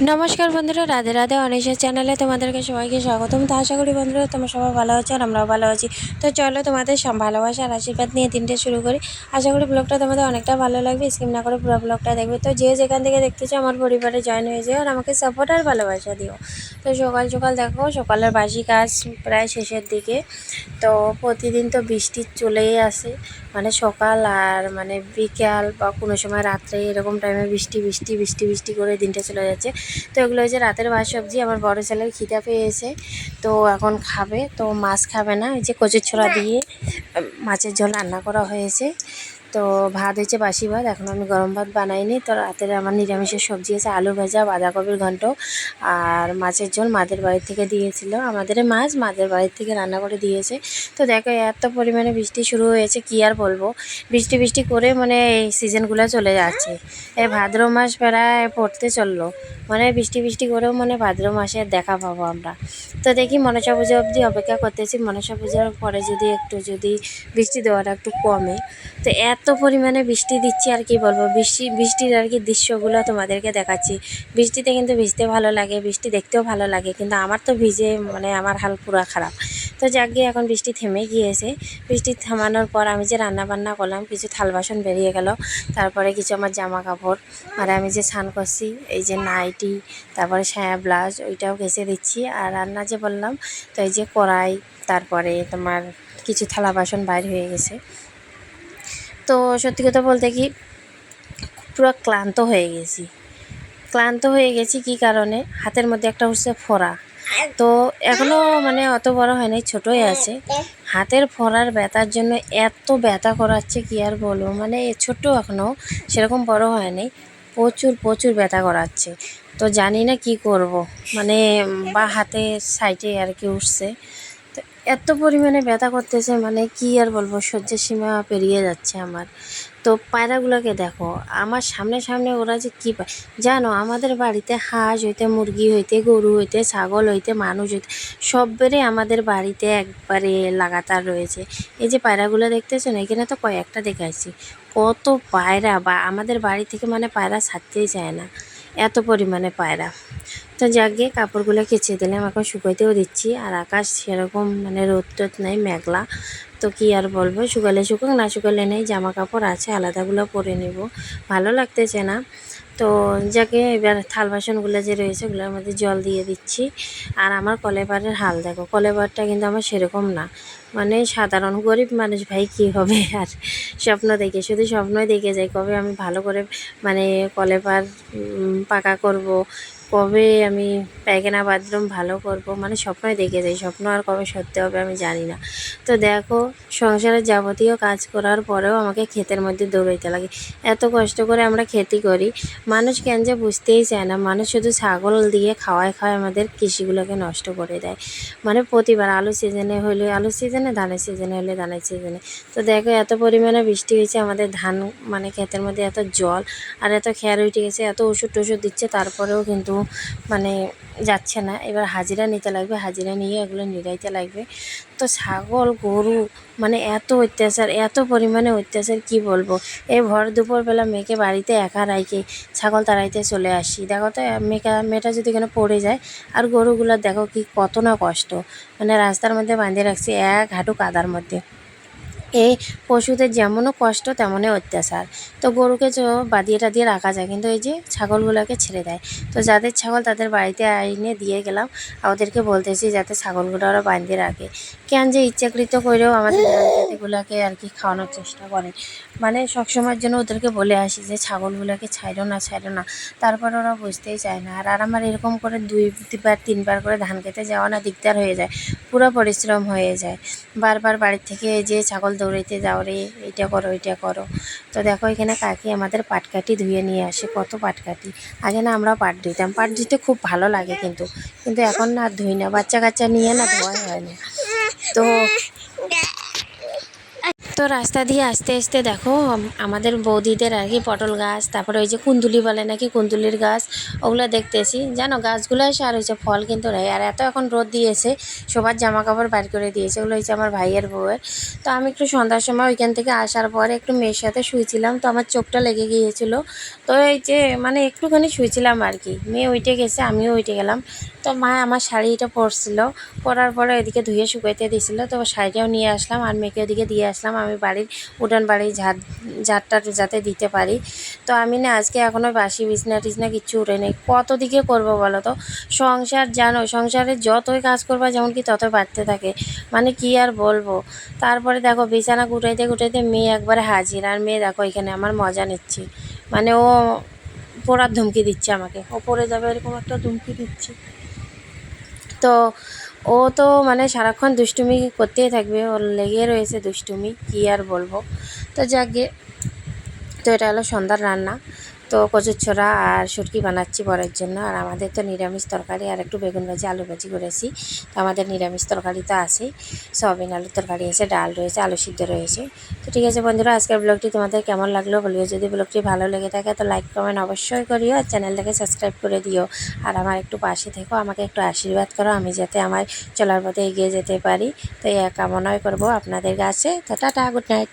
নমস্কার বন্ধুরা, রাধে রাধে অনিশের চ্যানেলে তোমাদেরকে সবাইকে স্বাগতম। তো আশা করি বন্ধুরা তোমরা সবাই ভালো আছো আর আমরাও ভালো আছি। তো চলো তোমাদের সব ভালোবাসা আর আশীর্বাদ নিয়ে দিনটা শুরু করি। আশা করি ব্লগটা তোমাদের অনেকটা ভালো লাগবে স্কিম না করে পুরো ব্লগটা দেখবে। তো যে যেখান থেকে দেখতেছো আমার পরিবারে জয়েন হয়ে যেও আর আমাকে সাপোর্ট আর ভালোবাসা দিও। তো সকাল সকাল দেখো, সকালের বাসি কাজ প্রায় শেষের দিকে। তো প্রতিদিন তো বৃষ্টি চলেই আসে। মানে সকাল আর মানে বিকাল বা কোনো সময় রাত্রে এরকম টাইমে বৃষ্টি বৃষ্টি বৃষ্টি বৃষ্টি করে দিনটা চলে যাচ্ছে। তো এগুলো হচ্ছে রাতের ভাত সবজি, আমার বড় ছেলের খিদা পেয়েছে। তো এখন খাবে, তো মাছ খাবে না, এই যে কচুর ছোড়া দিয়ে মাছের ঝোল রান্না করা হয়েছে। তো ভাত হয়েছে বাসি ভাত, এখন আমি গরম ভাত বানাইনি। তো রাতের আমার নিরামিষের সবজি আছে আলু ভাজা, বাঁধাকপির ঘন্ট আর মাছের ঝোল মাদের বাড়ির থেকে দিয়েছিল। আমাদের মাছ মাদের বাড়ির থেকে রান্না করে দিয়েছে। তো দেখো এত পরিমাণে বৃষ্টি শুরু হয়েছে, কি আর বলব? বৃষ্টি বৃষ্টি করে মানে এই সিজনগুলো চলে যাচ্ছে। এই ভাদ্র মাস প্রায় পড়তে চলল। মানে বৃষ্টি বৃষ্টি করেও মানে ভাদ্র মাসে দেখা পাবো আমরা। তো দেখি মনসা পুজো অবধি অপেক্ষা করতেছি। মনসা পূজার পরে যদি একটু যদি বৃষ্টি দেওয়াটা একটু কমে। তো এত পরিমাণে বৃষ্টি দিচ্ছি আর কি বলব। বৃষ্টি, বৃষ্টির আর কি দৃশ্যগুলো তোমাদেরকে দেখাচ্ছি। বৃষ্টিতে কিন্তু ভিজতে ভালো লাগে, বৃষ্টি দেখতেও ভালো লাগে, কিন্তু আমার তো ভিজে মানে আমার হাল পুরো খারাপ। তো যাক গিয়ে এখন বৃষ্টি থেমে গিয়েছে। বৃষ্টি থামানোর পর আমি যে রান্না বান্না করলাম, কিছু থাল বাসন বেরিয়ে গেল, তারপরে কিছু আমার জামা কাপড় আর আমি যে স্নান করছি, এই যে নাইটি, তারপরে সায়া ব্লাউজ, ওইটাও ঘেসে দিচ্ছি। আর রান্না যে বললাম, তো এই যে কড়াই, তারপরে তোমার কিছু থালা বাসন বাইর হয়ে গেছে। তো সত্যি কথা বলতে কি, পুরো ক্লান্ত হয়ে গেছি। ক্লান্ত হয়ে গেছি কি কারণে? হাতের মধ্যে একটা হচ্ছে ফোড়া। তো এখনও মানে অত বড় হয় নাই ছোটোই আছে। হাতের ফোড়ার ব্যথার জন্য এত ব্যথা করাচ্ছে কি আর বলব? মানে ছোট এখনও সেরকম বড় হয় নাই প্রচুর প্রচুর ব্যথা করাচ্ছে। তো জানি না কি করব। মানে বা হাতে সাইডে আর কি উঠছে। এত পরিমাণে ব্যথা করতেছে মানে কি আর বলব সহ্যের সীমা পেরিয়ে যাচ্ছে আমার। তো পায়রাগুলোকে দেখো, আমার সামনে সামনে ওরা যে কী পায় জানো, আমাদের বাড়িতে হাঁস হইতে, মুরগি হইতে, গরু হইতে, ছাগল হইতে, মানুষ হইতে সবেরই আমাদের বাড়িতে একবারে লাগাতার রয়েছে। এই যে পায়রাগুলো দেখতেছো না এখানে তো কয়েকটা দেখাইছি। কত পায়রা, বা আমাদের বাড়ি থেকে মানে পায়রা ছাড়তেই চায় না, এত পরিমাণে পায়রা। তো যাক কাপড়গুলো কেচে দিলাম এখন শুকাইতেও দিচ্ছি। আর আকাশ সেরকম মানে রোদ টোদ নেই মেঘলা। তো কি আর বলব শুকালে শুকুক না শুকালে নেই জামা কাপড় আছে আলাদাগুলো পরে নেব। ভালো লাগতেছে না। তো যাকে এবার থাল বাসনগুলো যে রয়েছে ওগুলোর মধ্যে জল দিয়ে দিচ্ছি। আর আমার কলেবারের হাল দেখো কলেবারটা কিন্তু আমার সেরকম না। মানে সাধারণ গরিব মানুষ ভাই কি হবে? আর স্বপ্ন দেখে শুধু স্বপ্নই দেখে যাই কবে আমি ভালো করে মানে কলেপার উম, পাকা করব কবে আমি পায়খানা বাথরুম ভালো করব? মানে স্বপ্নই দেখে যাই, স্বপ্ন আর কবে সত্যি হবে আমি জানি না। তো দেখো, সংসারের যাবতীয় কাজ করার পরেও আমাকে ক্ষেতের মধ্যে দৌড়াইতে লাগে। এত কষ্ট করে আমরা খেতি করি। মানুষ কেন যে বুঝতেই চায় না। মানুষ শুধু ছাগল দিয়ে খাওয়ায় খাওয়ায় আমাদের কৃষিগুলোকে নষ্ট করে দেয়। মানে প্রতিবার আলু সিজনে হলে আলু সিজনে ধানের সিজনে হলে ধানের সিজনে তো দেখো, এত পরিমাণে বৃষ্টি হয়েছে, আমাদের ধান মানে ক্ষেতের মধ্যে এত জল, আর এত খেয়ার উঠে গেছে, এত ওষুধ টষুধ দিচ্ছে, তারপরেও কিন্তু মানে যাচ্ছে না। এবার হাজিরা নিতে লাগবে, হাজিরা নিয়ে এগুলো নিরাইতে লাগবে। তো ছাগল, গরু মানে এত অত্যাচার, এত পরিমাণে অত্যাচার, কি বলব? এই ভর দুপুরবেলা মেয়েকে বাড়িতে একা রাইকে ছাগল তাড়াইতে চলে আসি। দেখো তো মেয়েটা মেয়েটা যদি এখানে পড়ে যায়, আর গরুগুলোর দেখো কি কত না কষ্ট। মানে রাস্তার মধ্যে বাঁধে রাখছি, এক হাঁটু কাদার মধ্যে। এই পশুদের যেমনও কষ্ট, তেমনই অত্যাচার। তো গরুকে তো বাদিয়ে টাদিয়ে রাখা যায়, কিন্তু এই যে ছাগলগুলোকে ছেড়ে দেয়। তো যাদের ছাগল তাদের বাড়িতে আইনে দিয়ে গেলাম, ওদেরকে বলতেছি যাতে ছাগলগুলো ওরা বাঁধিয়ে রাখে। কেন যে ইচ্ছাকৃত করেও আমাদের ধান খেতেগুলোকে আর কি খাওয়ানোর চেষ্টা করে। মানে সবসময়ের জন্য ওদেরকে বলে আসি যে, ছাগলগুলোকে ছাইরো না ছাইরো না। তারপর ওরা বুঝতেই চায় না। আর আমার এরকম করে দুই বার তিনবার করে ধান খেতে যাওয়া না দিকদার হয়ে যায়। পুরো পরিশ্রম হয়ে যায়। বারবার বাড়ির থেকে যে ছাগল দৌড়াইতে যাও রে, এইটা করো এটা করো। তো দেখো এখানে কাকি আমাদের পাটকাঠি ধুয়ে নিয়ে আসে, কত পাটকাঠি। আগে না আমরা পাট ধুইতাম পাট ধুইতে খুব ভালো লাগে কিন্তু। কিন্তু এখন না ধুই না, বাচ্চা কাচ্চা নিয়ে না ধোয়া হয় না। তো তো রাস্তা দিয়ে আস্তে আস্তে দেখো আমাদের বৌদিদের আর কি পটল গাছ, তারপরে ওই যে কুন্দুলি বলে নাকি কুন্দুলির গাছ, ওগুলো দেখতেছি। জানো, গাছগুলো এসে আর হয়েছে ফল কিন্তু নেই। আর এত এখন রোদ দিয়েছে, সবার জামা কাপড় বাইর করে দিয়েছে। ওগুলো হয়েছে আমার ভাইয়ের বউয়ের। তো আমি একটু সন্ধ্যার সময় ওইখান থেকে আসার পরে একটু মেয়ের সাথে শুয়েছিলাম, তো আমার চোখটা লেগে গিয়েছিল। তো এই যে মানে একটুখানি শুয়েছিলাম আর কি। মেয়ে উঠে গেছে, আমিও উঠে গেলাম। তো মা আমার শাড়িটা পরছিল। পরার পরে এদিকে ধুয়ে শুকাইতে দিয়েছিল তো শাড়িটাও নিয়ে আসলাম আর মেয়েকে ওদিকে দিয়ে আসলাম। আমি বাড়ির উঠান বাড়ির ঝাড়, ঝাড়টা যাতে দিতে পারি। তো আমি না আজকে এখনও বাসি বিছনা টিছনা কিচ্ছু উঠে নেই। কত দিকে করব বলো তো? সংসার জানো, সংসারে যতই কাজ করবা যেমন কি ততই বাড়তে থাকে। মানে কি আর বলব? তারপরে দেখো বিছানা গুটাইতে গুটাইতে মেয়ে একবারে হাজির। আর মেয়ে দেখো এখানে আমার মজা নিচ্ছে। মানে ও পড়ার ধমকি দিচ্ছে আমাকে। ও পড়ে যাবে এরকম একটা ধমকি দিচ্ছে। তো ও তো মানে সারাক্ষণ দুষ্টুমি করতেই থাকবে, ওর লেগে রয়েছে দুষ্টুমি, কি আর বলব? তো যাকে তো এটা হলো সন্ধ্যার রান্না। তো কচুর ছোড়া আর সুটকি বানাচ্ছি পরের জন্য। আর আমাদের তো নিরামিষ তরকারি আর একটু বেগুন ভাজি, আলু ভাজি করেছি। তো আমাদের নিরামিষ তরকারি তো আছেই। সয়াবিন আলুর তরকারি আছে, ডাল রয়েছে, আলু সিদ্ধ রয়েছে। তো ঠিক আছে বন্ধুরা, আজকের ব্লগটি তোমাদের কেমন লাগল বলিও যদি ব্লগটি ভালো লেগে থাকে, তো লাইক কমেন্ট অবশ্যই করিও আর চ্যানেলটাকে সাবস্ক্রাইব করে দিও। আর আমার একটু পাশে থেকো, আমাকে একটু আশীর্বাদ করো, আমি যাতে আমার চলার পথে এগিয়ে যেতে পারি। তো এই কামনাই করব আপনাদের কাছে। তো টাটা গুড নাইট